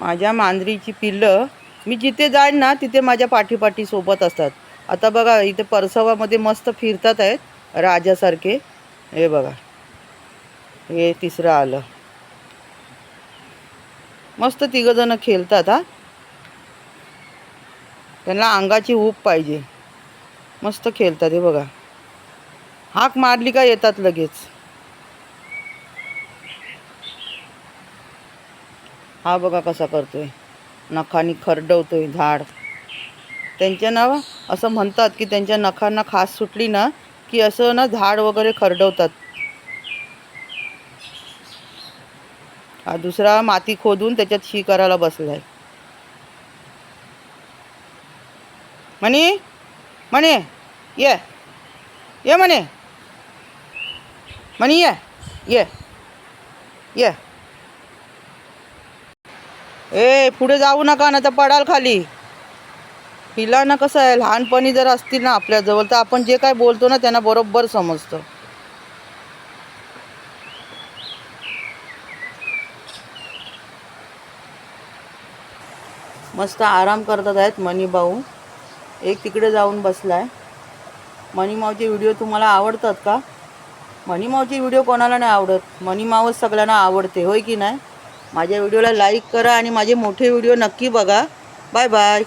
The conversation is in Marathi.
माझ्या मांजरीची पिल्लं मी जिथे जाईन ना तिथे माझ्या पाठीपाठी सोबत असतात. आता बघा इथे परसवामध्ये मस्त फिरतात आहेत राजासारखे. हे बघा. हे तिसरं आलं. मस्त तिघंजणं खेळतात हा. त्यांना अंगाची ऊब पाहिजे. मस्त खेळतात हे बघा. हाक मारली का येतात लगेच. हा बघा कसा करतोय. नखानी खरडवतोय झाड. त्यांच्या ना असं म्हणतात की त्यांच्या नखांना खास सुटली ना की असं ना झाड वगैरे खरडवतात. हा दुसरा माती खोदून त्याच्यात शी करायला बसलाय. म्हणे म्हणे ये ये म्हणे म्हणे ये ये ये. ए पुढे जाऊ नका ना तर पडाल खाली. पिलांना कसं आहे लहानपणी जर असतील ना आपल्याजवळ तर आपण जे काय बोलतो ना त्यांना बरोबर समजतं. मस्त आराम करतात आहेत मनीभाऊ एक तिकडे जाऊन बसलाय. मनी व्हिडिओ तुम्हाला आवडतात का? मनी व्हिडिओ कोणाला नाही आवडत? मनी सगळ्यांना आवडते होय की नाही? माझ्या व्हिडिओला लाईक करा आणि माझे मोठे व्हिडिओ नक्की बघा. Bye bye.